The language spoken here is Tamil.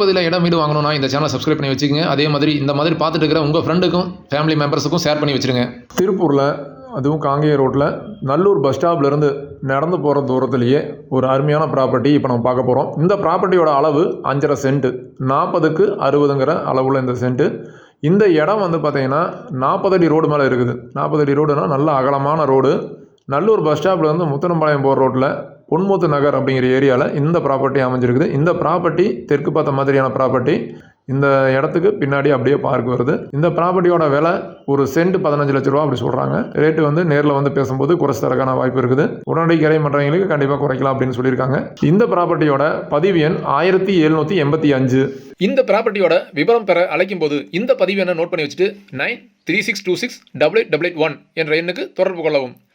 பகுதியில் இடம் வீடு வாங்கணும்னா இந்த சேனலை சப்ஸ்கிரைப் பண்ணி வச்சுக்கோங்க. அதே மாதிரி இந்த மாதிரி பார்த்துட்டு இருக்கிற உங்கள் ஃப்ரெண்டுக்கும் ஃபேமிலி மெம்பர்ஸுக்கும் ஷேர் பண்ணி வச்சுருங்க. திருப்பூரில் அதுவும் காங்கேய ரோட்டில் நல்லூர் பஸ் ஸ்டாப்லேருந்து நடந்து போகிற தூரத்துலேயே ஒரு அருமையான ப்ராப்பர்ட்டி இப்போ நம்ம பார்க்க போகிறோம் இந்த ப்ராப்பர்ட்டியோட அளவு அஞ்சரை சென்ட்டு நாற்பதுக்கு அறுபதுங்கிற அளவுள்ள இந்த சென்ட்டு இந்த இடம் வந்து பார்த்தீங்கன்னா நாற்பது அடி ரோடு மேலே இருக்குது. நாற்பது அடி நல்ல அகலமான ரோடு நல்லூர் பஸ் ஸ்டாப்லேருந்து முத்தனம்பாளையம் போகிற ரோட்டில் பொன்முத்து நகர் அப்படிங்கிற ஏரியாவில் இந்த ப்ராப்பர்ட்டி அமைஞ்சிருக்குது. இந்த ப்ராப்பர்ட்டி தெற்கு பார்த்த மாதிரியான ப்ராப்பர்ட்டி இந்த இடத்துக்கு பின்னாடி அப்படியே பார்க் வருது. இந்த ப்ராப்பர்ட்டியோட விலை ஒரு சென்ட் பதினஞ்சு லட்ச ரூபா அப்படி சொல்கிறாங்க ரேட்டு வந்து நேரில் வந்து பேசும்போது குறைச்சி தரக்கான வாய்ப்பு இருக்குது. உடனடி கிரை பண்ணுறவங்களுக்கு கண்டிப்பாக குறைக்கலாம் அப்படின்னு சொல்லியிருக்காங்க. இந்த ப்ராப்பர்ட்டியோட பதிவு எண் ஆயிரத்தி எழுநூற்றி எண்பத்தி அஞ்சு. இந்த ப்ராப்பர்ட்டியோட விவரம் பெற அழைக்கும் போது இந்த பதிவு என்ன நோட் பண்ணி வச்சுட்டு nine three six two six double eight double eight one என்ற எண்ணுக்கு தொடர்பு கொள்ளவும்.